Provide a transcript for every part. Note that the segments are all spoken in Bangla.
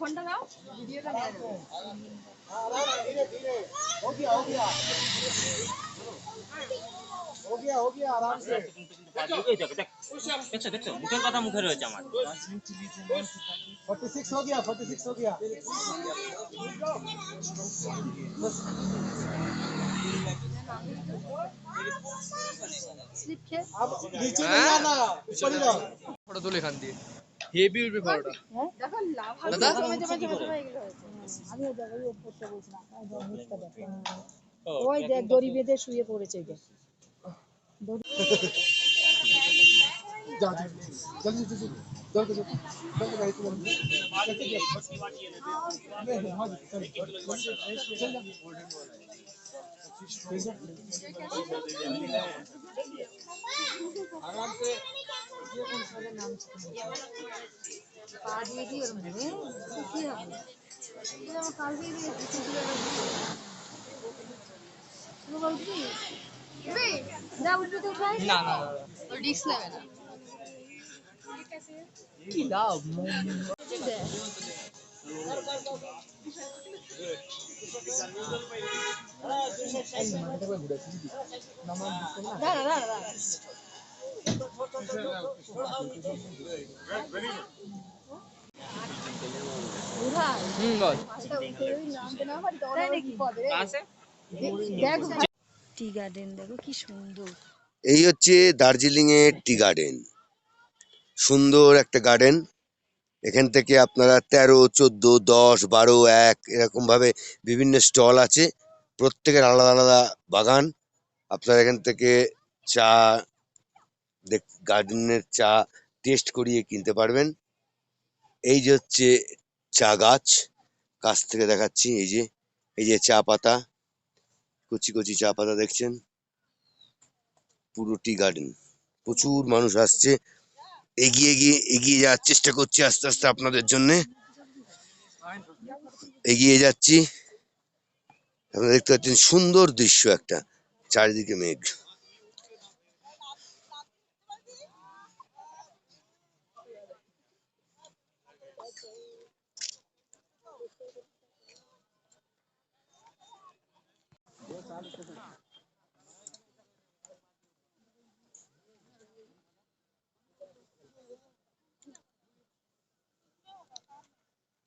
ফোনটা দাও ভিডিওটা নিয়ে যাবো हो गया हो गया हो गया हो गया आराम से এই দেখো, দেখ। দেখছো দেখছো মুখের কথা মুখে রয়েছে আমার 46 हो गया 46 हो गया স্লিপ খেয়ে अब नीचे नहीं आना ऊपर ही रहो ফটো তুলে এখান দিয়ে হেভি উঠবে ফটোটা দেখো লাভ দাদা? ওই বলছিলাম ওই দেখ দড়ি বেঁধে শুয়ে পড়েছে দেখ जा এরকম ভাবে নামছে পা দিয়ে দিয়ে ওরকম ভাবে কী হবে আমার কাল দিয়ে দিয়ে উঠবি না উঠবি তো ভাই না না ও রিস্ক নেবে না। কি লাভ? দাঁড়া দাঁড়া দাঁড়া। এই হচ্ছে দার্জিলিং এর টি গার্ডেন। সুন্দর একটা গার্ডেন। এখান থেকে আপনারা তেরো, চোদ্দ, দশ, বারো, এক এরকম ভাবে বিভিন্ন স্টল আছে। প্রত্যেকের আলাদা আলাদা বাগান। আপনারা এখান থেকে চা গার্ডেনের চা টেস্ট করিয়ে কিনতে পারবেন। এই যে হচ্ছে চা গাছ, কাছ থেকে দেখাচ্ছি, এই যে এই যে চা পাতা, কচি কচি চা পাতা দেখছেন? পুরো টি গার্ডেন প্রচুর মানুষ আসছে, এগিয়ে গিয়ে, এগিয়ে যাওয়ার চেষ্টা করছি আস্তে আস্তে আপনাদের জন্য। এগিয়ে যাচ্ছি। আপনারা দেখতে পাচ্ছেন সুন্দর দৃশ্য একটা, চারিদিকে মেঘ।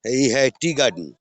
यही है टी गार्डन